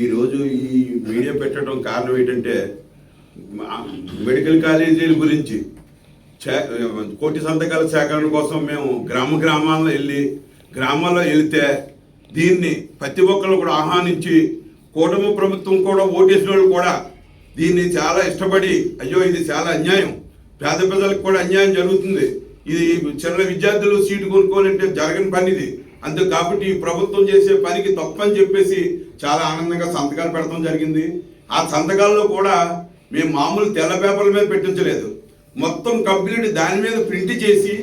ఈరోజు ఈ మీడియా పెట్టడం కారణం ఏంటంటే మెడికల్ కాలేజీల గురించి కోటి సంతకాల సేకరణ కోసం మేము గ్రామ గ్రామాల్లో వెళ్ళి గ్రామాల్లో వెళితే దీన్ని ప్రతి ఒక్కరు కూడా ఆహ్వానించి కూటమి ప్రభుత్వం కూడా ఓటేసిన వాళ్ళు కూడా దీన్ని చాలా ఇష్టపడి అయ్యో ఇది చాలా అన్యాయం. పేద ప్రజలకు కూడా అన్యాయం జరుగుతుంది. ఇది చిన్న విద్యార్థులు సీటు కొనుక్కోవాలంటే జరగని పని ఇది. అందుకు కాబట్టి ఈ ప్రభుత్వం చేసే పనికి తప్పని చెప్పేసి చాలా ఆనందంగా సంతకాలు పెడతాం జరిగింది. ఆ సంతకాల్లో కూడా మేము మామూలు తెల్ల పేపర్ల మీద పెట్టించలేదు. మొత్తం కంప్లీట్ దాని మీద ప్రింట్ చేసి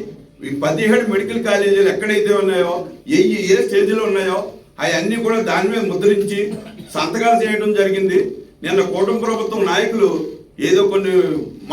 ఈ పదిహేడు మెడికల్ కాలేజీలు ఎక్కడైతే ఉన్నాయో ఏ ఏ స్టేజ్లో ఉన్నాయో అవన్నీ కూడా దాని మీద ముద్రించి సంతకాలు చేయడం జరిగింది. నిన్న కూటమి ప్రభుత్వం నాయకులు ఏదో కొన్ని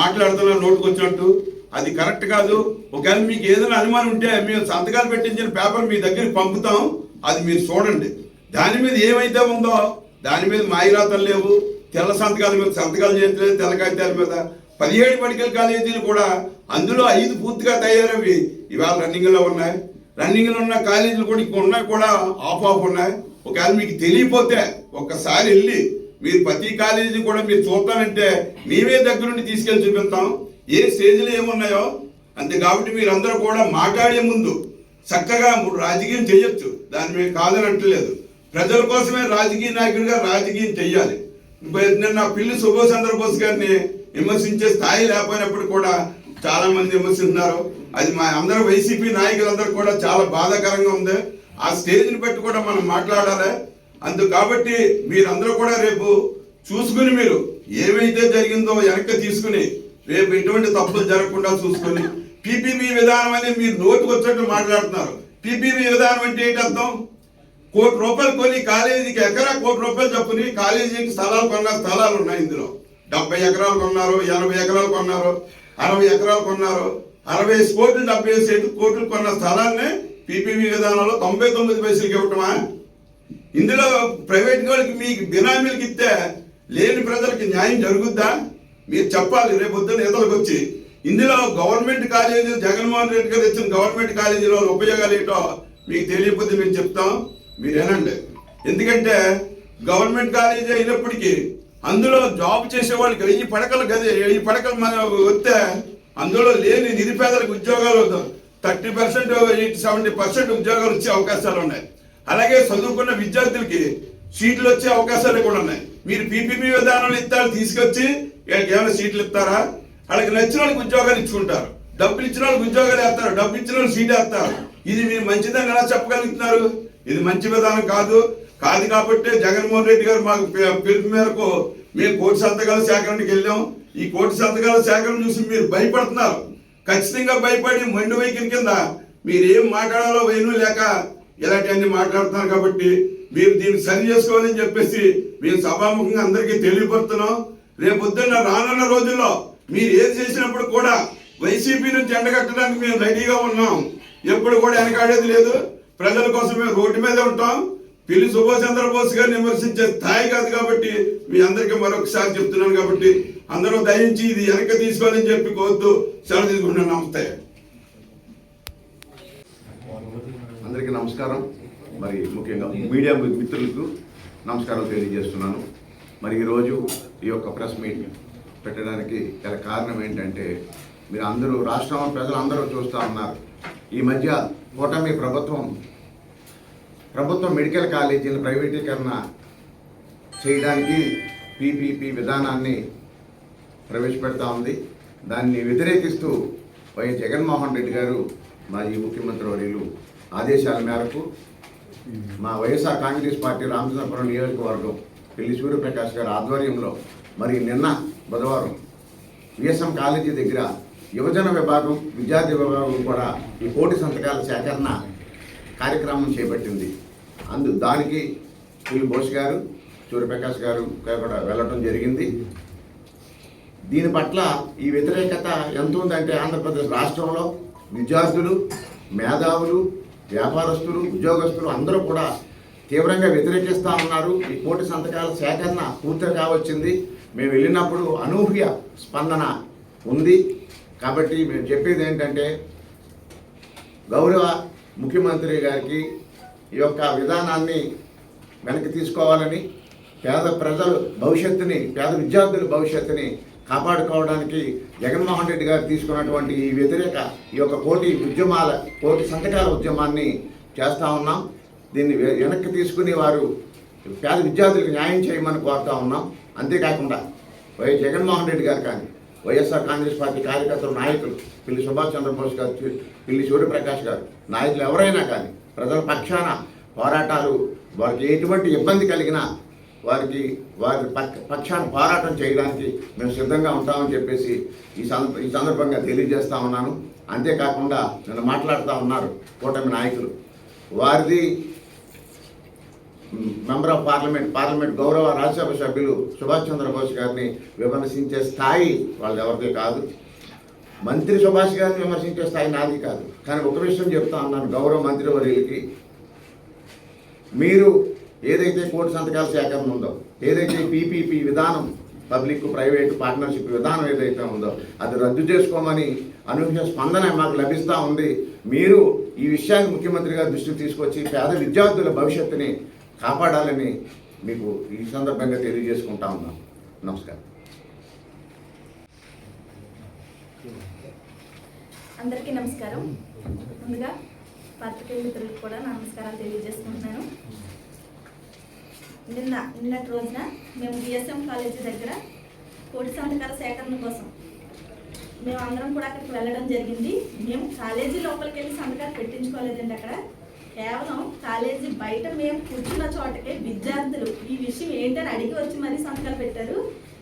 మాట్లాడుతున్నారు నోటుకు వచ్చినట్టు అది కరెక్ట్ కాదు. ఒకవేళ మీకు ఏదైనా అనుమానం ఉంటే మేము సంతకాలు పెట్టించిన పేపర్ మీ దగ్గరికి పంపుతాం. అది మీరు చూడండి. దాని మీద ఏమైతే ఉందో దాని మీద మాయిరాతలు లేవు. తెల్ల సంతకాల మీద సంతకాలు చేయట్లేదు తెల్ల కాగితాల మీద. పదిహేడు మెడికల్ కాలేజీలు కూడా అందులో ఐదు పూర్తిగా తయారవి ఇవాళ రన్నింగ్లో ఉన్నాయి. రన్నింగ్లో ఉన్న కాలేజీలు కూడా ఇంకా ఉన్నాయి కూడా ఆఫ్ ఆఫ్ ఉన్నాయి. ఒకవేళ మీకు తెలియపోతే ఒక్కసారి వెళ్ళి మీరు ప్రతి కాలేజీ కూడా మీరు చూస్తానంటే మేమే దగ్గరుండి తీసుకెళ్ళి చూపిస్తాం. ఏ స్టేజ్లో ఏమున్నాయో. అంతే కాబట్టి మీరందరూ కూడా మాట్లాడే ముందు చక్కగా రాజకీయం చేయొచ్చు. దాని మేము కాదని అంటలేదు. ప్రజల కోసమే రాజకీయ నాయకుడిగా రాజకీయం చెయ్యాలి. నిన్న పిల్లి సుభాష్ చంద్రబోస్ గారిని విమర్శించే స్థాయి లేకపోయినప్పుడు కూడా చాలా మంది విమర్శిస్తున్నారు. అది మా అందరూ వైసీపీ నాయకులందరూ కూడా చాలా బాధాకరంగా ఉంది. ఆ స్టేజ్ని బట్టి కూడా మనం మాట్లాడాలి. అందు కాబట్టి మీరందరూ కూడా రేపు చూసుకుని మీరు ఏమైతే జరిగిందో వెనక్కి తీసుకుని రేపు ఎటువంటి తప్పులు జరగకుండా చూసుకొని పీపీబీ విధానం అనేది మీరు నోటుకు వచ్చినట్టు మాట్లాడుతున్నారు. పీపీబీ విధానం అంటే ఏంటి అర్థం? కోటి రూపాయలు కొని కాలేజీకి ఎకరా కోటి రూపాయలు చెప్పుని కాలేజీకి స్థలాలు కొన్న స్థలాలు ఉన్నాయి ఇందులో. డెబ్బై ఎకరాలు కొన్నారు ఎనభై ఎకరాలు కొన్నారు అరవై ఎకరాలు కొన్నారు అరవై కోట్లు డెబ్బై ఐదు కోట్లు కొన్న స్థలాన్ని పీపీవీ విధానంలో తొంభై తొమ్మిది పైసలకి ఇవ్వటమా? ఇందులో ప్రైవేట్ వాళ్ళకి మీకు బినామీలకి ఇస్తే లేని ప్రజలకి న్యాయం జరుగుద్దా? మీరు చెప్పాలి రేపు పొద్దున్న వచ్చి. ఇందులో గవర్నమెంట్ కాలేజీలు జగన్మోహన్ రెడ్డి గారు ఇచ్చిన గవర్నమెంట్ కాలేజీలో ఉపయోగాలు ఏంటో మీకు తెలియకపోతే మేము చెప్తాం. మీరు వినండి. ఎందుకంటే గవర్నమెంట్ కాలేజీ అయినప్పటికీ అందులో జాబ్ చేసే వాళ్ళకి వెయ్యి పడకలు గది వెయ్యి పడకలు మన వస్తే అందులో లేని నిరుపేదలకు ఉద్యోగాలు థర్టీ పర్సెంట్ సెవెంటీ పర్సెంట్ ఉద్యోగాలు వచ్చే అవకాశాలు ఉన్నాయి. అలాగే చదువుకున్న విద్యార్థులకి సీట్లు వచ్చే అవకాశాలు కూడా ఉన్నాయి. మీరు పీపీపీ విధానంలో ఇస్తారు తీసుకొచ్చి వీళ్ళకి ఏమైనా సీట్లు ఇస్తారా? వాళ్ళకి నచ్చిన వాళ్ళకి ఉద్యోగాలు ఇచ్చుకుంటారు. డబ్బులు ఇచ్చిన వాళ్ళకి ఉద్యోగాలు వేస్తారు డబ్బు ఇచ్చిన వాళ్ళు సీట్ వేస్తారు. ఇది మీరు మంచిదని ఎలా చెప్పగలుగుతున్నారు? ఇది మంచి విధానం కాదు. కాదు కాబట్టి జగన్మోహన్ రెడ్డి గారు మాకు పిలుపు మేరకు మేము కోటి సంతకాల సేకరణకి వెళ్ళాం. ఈ కోటి సంతకాల సేకరణ చూసి మీరు భయపడుతున్నారు. ఖచ్చితంగా భయపడి మండు వైఖరి కింద మీరు ఏం మాట్లాడాలో వైను లేక ఇలాంటివన్నీ మాట్లాడుతున్నారు కాబట్టి మీరు దీన్ని సరి చేసుకోవాలని చెప్పేసి మేము సభాముఖంగా అందరికీ తెలియపడుతున్నాం రేపు పొద్దున్న రానున్న రోజుల్లో మీరు ఏది చేసినప్పుడు కూడా వైసీపీ నుంచి ఎండగట్టడానికి మేము రెడీగా ఉన్నాం. ఎప్పుడు కూడా వెనకాడేది లేదు. ప్రజల కోసం మేము రోడ్డు మీద ఉంటాం. పిల్లి సుభాష్ చంద్రబోస్ గారిని విమర్శించే స్థాయి కాదు కాబట్టి మీ అందరికీ మరొకసారి చెప్తున్నాను కాబట్టి అందరూ దయించి ఇది వెనక తీసుకోవాలని చెప్పి కోరుతూ సెలవు తీసుకుంటున్నాను. నమస్తే. అందరికీ నమస్కారం. మరి ముఖ్యంగా మీడియా మిత్రులకు నమస్కారం తెలియజేస్తున్నాను. మరి ఈరోజు ఈ యొక్క ప్రెస్ మీట్ పెట్టడానికి గల కారణం ఏంటంటే మీరు అందరూ రాష్ట్రం ప్రజలు అందరూ చూస్తూ ఉన్నారు. ఈ మధ్య కూటమి ప్రభుత్వం ప్రభుత్వ మెడికల్ కాలేజీల ప్రైవేటీకరణ చేయడానికి పీపీపీ విధానాన్ని ప్రవేశపెడతా ఉంది. దాన్ని వ్యతిరేకిస్తూ వైఎస్ జగన్మోహన్ రెడ్డి గారు మాజీ ముఖ్యమంత్రి వర్యులు ఆదేశాల మేరకు మా వైఎస్ఆర్ కాంగ్రెస్ పార్టీ రామచంద్రపురం నియోజకవర్గం పెళ్ళి సూర్యప్రకాష్ గారి ఆధ్వర్యంలో మరి నిన్న బుధవారం విఎస్ఎం కాలేజీ దగ్గర యువజన విభాగం విద్యార్థి విభాగం కూడా ఈ కోటి సంతకాల సేకరణ కార్యక్రమం చేపట్టింది. అందు దానికి పిల్లి బోస్ గారు సూర్యప్రకాష్ గారు కూడా వెళ్ళటం జరిగింది. దీని పట్ల ఈ వ్యతిరేకత ఎంత ఉందంటే ఆంధ్రప్రదేశ్ రాష్ట్రంలో విద్యార్థులు మేధావులు వ్యాపారస్తులు ఉద్యోగస్తులు అందరూ కూడా తీవ్రంగా వ్యతిరేకిస్తూ ఉన్నారు. ఈ కోటి సంతకాల సేకరణ పూర్తి కావచ్చింది. మేము వెళ్ళినప్పుడు అనూహ్య స్పందన ఉంది. కాబట్టి మేము చెప్పేది ఏంటంటే గౌరవ ముఖ్యమంత్రి గారికి ఈ యొక్క విధానాన్ని వెనక్కి తీసుకోవాలని పేద ప్రజలు భవిష్యత్తుని పేద విద్యార్థుల భవిష్యత్తుని కాపాడుకోవడానికి జగన్మోహన్ రెడ్డి గారు తీసుకున్నటువంటి ఈ వ్యతిరేక ఈ యొక్క కోటి ఉద్యమాల కోటి సంతకాల ఉద్యమాన్ని చేస్తూ ఉన్నాం. దీన్ని వెనక్కి తీసుకుని వారు పేద విద్యార్థులకు న్యాయం చేయమని కోరుతా ఉన్నాం. అంతేకాకుండా వైఎస్ జగన్మోహన్ రెడ్డి గారు కానీ వైఎస్ఆర్ కాంగ్రెస్ పార్టీ కార్యకర్తలు నాయకులు పిల్లి సుభాష్ చంద్రబోస్ గారు పిల్లి సూర్యప్రకాష్ గారు నాయకులు ఎవరైనా కానీ ప్రజల పక్షాన పోరాటాలు వారికి ఎటువంటి ఇబ్బంది కలిగినా వారికి వారి పక్షాన పోరాటం చేయడానికి మేము సిద్ధంగా ఉంటామని చెప్పేసి ఈ సందర్భ ఈ సందర్భంగా తెలియజేస్తా ఉన్నాను. అంతేకాకుండా నేను మాట్లాడుతూ ఉన్నారు కూటమి నాయకులు. వారిది మెంబర్ ఆఫ్ పార్లమెంట్ పార్లమెంట్ గౌరవ రాజ్యసభ సభ్యులు సుభాష్ చంద్రబోస్ గారిని విమర్శించే స్థాయి వాళ్ళు ఎవరిది కాదు. మంత్రి సుభాష్ గారిని విమర్శించే స్థాయి నాది కాదు. కానీ ఒక విషయం చెప్తా ఉన్నాను గౌరవ మంత్రి వర్యులకి. మీరు ఏదైతే కోటి సంతకాల సేకరణ ఉందో ఏదైతే పీపీపీ విధానం పబ్లిక్ ప్రైవేట్ పార్ట్నర్షిప్ విధానం ఏదైతే ఉందో అది రద్దు చేసుకోమని అనూహ్య స్పందన మాకు లభిస్తూ ఉంది. మీరు ఈ విషయాన్ని ముఖ్యమంత్రి గారి దృష్టికి తీసుకొచ్చి పేద విద్యార్థుల భవిష్యత్తుని కాపాడాలని మీకు ఈ సందర్భంగా తెలియజేసుకుంటా ఉన్నాను. నమస్కారం. అందరికీ నమస్కారం. ముందుగా పత్రికే మిత్రులకు కూడా నా నమస్కారాలు తెలియజేసుకుంటున్నాను. నిన్న నిన్నటి రోజున మేము బిఎస్ఎం కాలేజీ దగ్గర కోటి సంతకాల సేకరణ కోసం మేము అందరం కూడా అక్కడికి వెళ్ళడం జరిగింది. మేము కాలేజీ లోపలికి వెళ్ళి సంతకాలు పెట్టించుకోలేదండి అక్కడ. కేవలం కాలేజీ బయట మేము కూర్చున్న చోటకే విద్యార్థులు. ఈ విషయం ఏంటని అడిగి వచ్చి మరీ సంతకాలు పెట్టారు.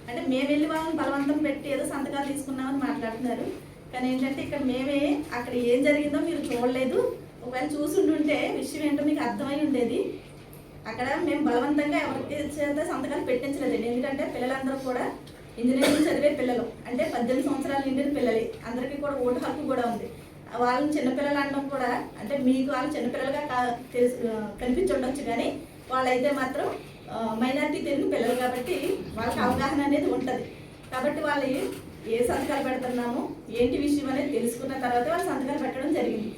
అంటే మేము వెళ్ళి వాళ్ళని బలవంతం పెట్టి ఏదో సంతకాలు తీసుకున్నామని మాట్లాడుతున్నారు. కానీ ఏంటంటే ఇక్కడ మేమే అక్కడ ఏం జరిగిందో మీరు చూడలేదు. ఒకవేళ చూసుంటుంటే విషయం ఏంటో మీకు అర్థమై ఉండేది. అక్కడ మేము బలవంతంగా ఎవరికి చేత సంతకాలు పెట్టించలేదండి. ఎందుకంటే పిల్లలందరూ కూడా ఇంజనీరింగ్ చదివే పిల్లలు. అంటే పద్దెనిమిది సంవత్సరాలు నిండిన పిల్లలే. అందరికీ కూడా ఓటు హక్కు కూడా ఉంది. వాళ్ళని చిన్నపిల్లలు అనడం కూడా అంటే మీకు వాళ్ళు చిన్నపిల్లలుగా కా- తెలుసు కనిపించి ఉండొచ్చు కానీ వాళ్ళైతే మాత్రం మైనారిటీ తెలియని పిల్లలు కాబట్టి వాళ్ళకి అవగాహన అనేది ఉంటుంది. కాబట్టి వాళ్ళు ఏ సంతకాలు పెడుతున్నాము ఏంటి విషయం అనేది తెలుసుకున్న తర్వాత వాళ్ళు సంతకాలు పెట్టడం జరిగింది.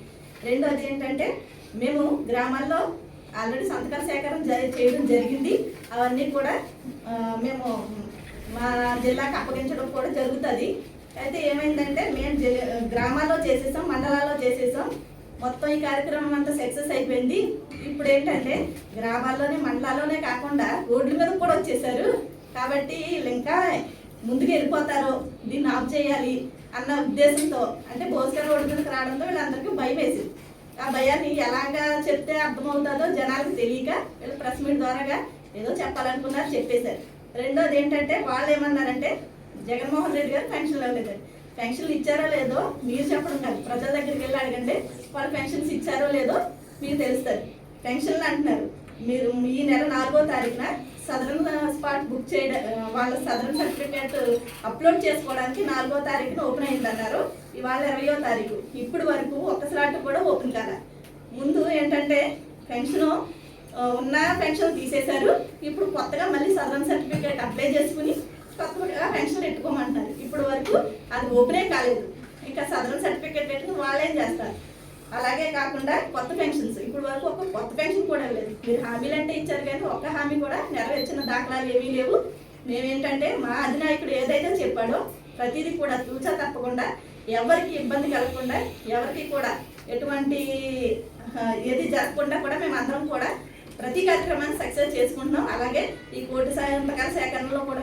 రెండోది ఏంటంటే మేము గ్రామాల్లో ఆల్రెడీ సంతకాల సేకరణ చేయడం జరిగింది. అవన్నీ కూడా మేము మా జిల్లాకు అప్పగించడం కూడా జరుగుతుంది. అయితే ఏమైందంటే మేము గ్రామాల్లో చేసేసాం మండలాల్లో చేసేసాం. మొత్తం ఈ కార్యక్రమం అంతా సక్సెస్ అయిపోయింది. ఇప్పుడు ఏంటంటే గ్రామాల్లోనే మండలాల్లోనే కాకుండా రోడ్ల మీద కూడా వచ్చేసారు. కాబట్టి వీళ్ళు ఇంకా ముందుకు వెళ్ళిపోతారు. దీన్ని ఆఫ్ చేయాలి అన్న ఉద్దేశంతో అంటే భోజన రోడ్డు మీదకి రావడంతో వీళ్ళందరికీ భయం వేసింది. ఆ భయాన్ని ఎలాగా చెప్తే అర్థమవుతుందో జనాలకు తెలియక వీళ్ళు ప్రెస్ మీట్ ద్వారాగా ఏదో చెప్పాలనుకున్నారు చెప్పేశారు. రెండోది ఏంటంటే వాళ్ళు ఏమన్నారంటే జగన్మోహన్ రెడ్డి గారు పెన్షన్లు లేదు పెన్షన్లు ఇచ్చారో లేదో మీరు చెప్పడం కాదు ప్రజల దగ్గరికి వెళ్ళి అడగండి. వాళ్ళు పెన్షన్స్ ఇచ్చారో లేదో మీకు తెలుస్తుంది. పెన్షన్లు అంటున్నారు. మీరు ఈ నెల నాలుగో తారీఖున సదరన్ స్పాట్ బుక్ చేయడం వాళ్ళ సదరన్ సర్టిఫికేట్ అప్లోడ్ చేసుకోవడానికి నాలుగో తారీఖున ఓపెన్ అయిందన్నారు. ఇవాళ ఇరవయో తారీఖు. ఇప్పుడు వరకు ఒక్క స్లాట్ కూడా ఓపెన్ కాలే. ముందు ఏంటంటే పెన్షన్ ఉన్న పెన్షన్ తీసేశారు. ఇప్పుడు కొత్తగా మళ్ళీ సదరన్ సర్టిఫికేట్ అప్లై చేసుకుని కొత్తగా పెన్షన్ పెట్టుకోమంటారు. ఇప్పుడు వరకు అది ఓపెనే కాలేదు. ఇంకా సదరన్ సర్టిఫికేట్ పెట్టుకుని వాళ్ళేం చేస్తారు? అలాగే కాకుండా కొత్త పెన్షన్స్. ఇప్పుడు వరకు ఒక కొత్త పెన్షన్ కూడా లేదు. మీరు హామీలు అంటే ఇచ్చారు కానీ ఒక్క హామీ కూడా నెరవేర్చిన దాఖలాలు ఏమీ లేవు. మేమేంటంటే మా అధినాయకుడు ఏదైతే చెప్పాడో ప్రతిదీ కూడా తూచా తప్పకుండా ఎవరికి ఇబ్బంది కలగకుండా ఎవరికి కూడా ఎటువంటి ఏది జరగకుండా కూడా మేము అందరం కూడా ప్రతి కార్యక్రమాన్ని సక్సెస్ చేసుకుంటున్నాం. అలాగే ఈ కోటి సంతకాల సేకరణలో కూడా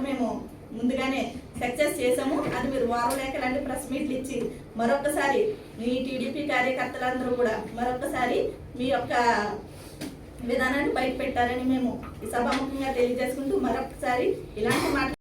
ముందుగానే సక్సెస్ చేసాము అది మీరు వారం లేఖ లాంటి ప్రెస్ మీట్లు ఇచ్చి మరొకసారి మీ టీడీపీ కార్యకర్తలందరూ కూడా మరొకసారి మీ యొక్క విధానాన్ని బయట పెట్టారని మేము సభాముఖంగా తెలియజేసుకుంటూ మరొకసారి ఇలాంటి మాట